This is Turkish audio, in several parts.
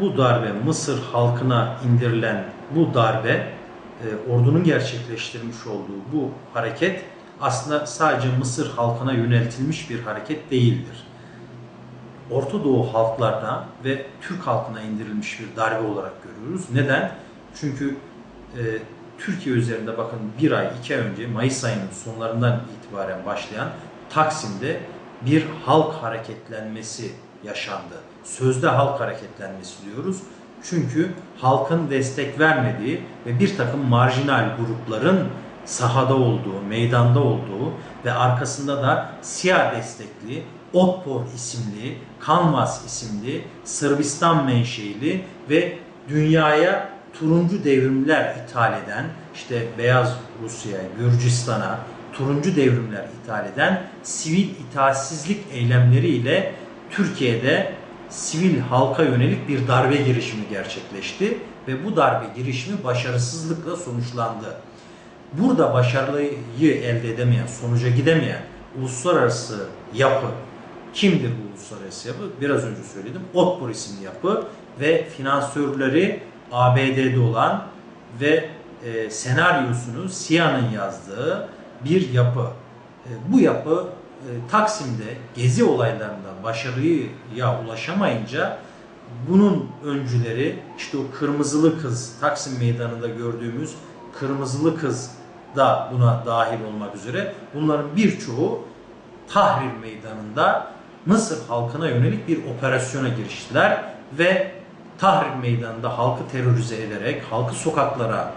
bu darbe Mısır halkına indirilen bu darbe e, ordunun gerçekleştirmiş olduğu bu hareket aslında sadece Mısır halkına yöneltilmiş bir hareket değildir. Orta Doğu halklarına ve Türk halkına indirilmiş bir darbe olarak görüyoruz. Neden? Çünkü e, Türkiye üzerinde bakın bir ay, iki ay önce Mayıs ayının sonlarından itibaren başlayan Taksim'de bir halk hareketlenmesi yaşandı. Sözde halk hareketlenmesi diyoruz. Çünkü halkın destek vermediği ve bir takım marjinal grupların sahada olduğu, meydanda olduğu ve arkasında da siyah destekli Otpor isimli, Kanvas isimli, Sırbistan menşeili ve dünyaya turuncu devrimler ithal eden, işte Beyaz Rusya, Gürcistan'a turuncu devrimler ithal eden sivil itaatsizlik eylemleriyle Türkiye'de sivil halka yönelik bir darbe girişimi gerçekleşti ve bu darbe girişimi başarısızlıkla sonuçlandı. Burada başarıyı elde edemeyen, sonuca gidemeyen uluslararası yapı kimdir bu uluslararası yapı? Biraz önce söyledim. Otpor isimli yapı ve finansörleri ABD'de olan ve e, senaryosunu Sia'nın yazdığı bir yapı. E, bu yapı Taksim'de gezi olaylarında başarıya ulaşamayınca bunun öncüleri işte o kırmızılı kız Taksim Meydanı'nda gördüğümüz kırmızılı kız da buna dahil olmak üzere bunların birçoğu Tahrir Meydanı'nda Mısır halkına yönelik bir operasyona giriştiler ve Tahrir Meydanı'nda halkı terörize ederek, halkı sokaklara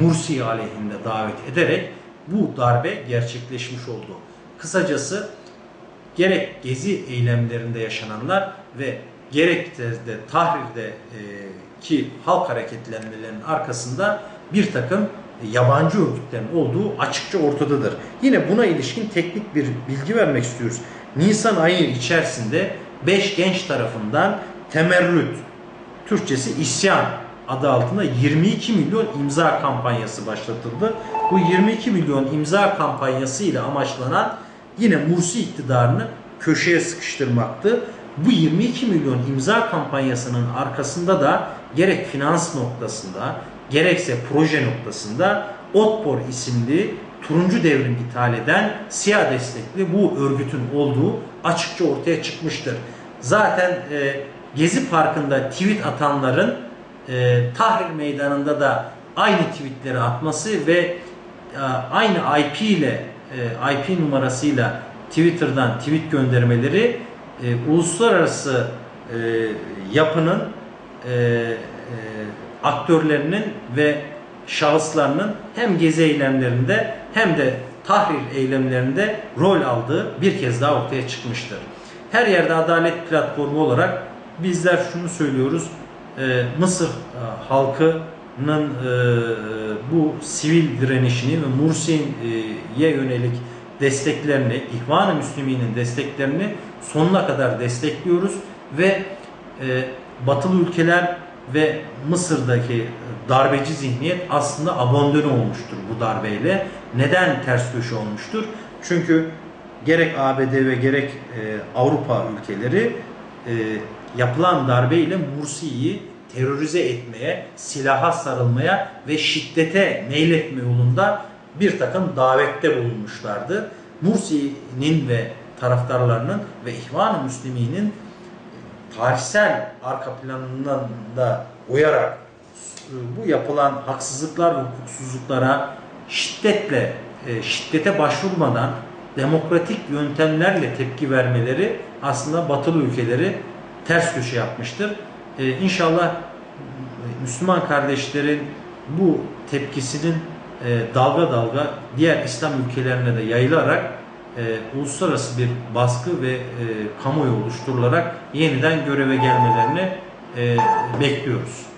Mursi aleyhinde davet ederek bu darbe gerçekleşmiş oldu. Kısacası gerek gezi eylemlerinde yaşananlar ve gerek de, de Tahrir'de e, ki halk hareketlenmelerinin arkasında bir takım yabancı örgütlerin olduğu açıkça ortadadır. Yine buna ilişkin teknik bir bilgi vermek istiyoruz. Nisan ayı içerisinde 5 genç tarafından temerrüt, Türkçesi isyan adı altında 22 milyon imza kampanyası başlatıldı. Bu 22 milyon imza kampanyası ile amaçlanan yine Mursi iktidarını köşeye sıkıştırmaktı. Bu 22 milyon imza kampanyasının arkasında da gerek finans noktasında gerekse proje noktasında Otpor isimli turuncu devrim ithal eden siyah destekli bu örgütün olduğu açıkça ortaya çıkmıştır. Zaten e, Gezi Parkı'nda tweet atanların e, Tahrir Meydanı'nda da aynı tweetleri atması ve e, aynı IP ile e, IP numarasıyla Twitter'dan tweet göndermeleri e, uluslararası e, yapının e, e, aktörlerinin ve şahıslarının hem gezi eylemlerinde hem de tahrir eylemlerinde rol aldığı bir kez daha ortaya çıkmıştır. Her yerde adalet platformu olarak bizler şunu söylüyoruz. Ee, Mısır e, halkının e, bu sivil direnişini ve Mursi'ye yönelik desteklerini, İhvan-ı Müslümin'in desteklerini sonuna kadar destekliyoruz ve e, batılı ülkeler ve Mısır'daki darbeci zihniyet aslında abandone olmuştur bu darbeyle. Neden ters köşe olmuştur? Çünkü gerek ABD ve gerek e, Avrupa ülkeleri e, yapılan darbeyle Mursi'yi terörize etmeye, silaha sarılmaya ve şiddete meyletme yolunda bir takım davette bulunmuşlardı. Mursi'nin ve taraftarlarının ve İhvan-ı Müslümin'in tarihsel arka planından da uyarak bu yapılan haksızlıklar ve hukuksuzluklara şiddetle e, şiddete başvurmadan demokratik yöntemlerle tepki vermeleri aslında batılı ülkeleri ters köşe yapmıştır. Ee, inşallah Müslüman kardeşlerin bu tepkisinin e, dalga dalga diğer İslam ülkelerine de yayılarak e, uluslararası bir baskı ve e, kamuoyu oluşturularak yeniden göreve gelmelerini e, bekliyoruz.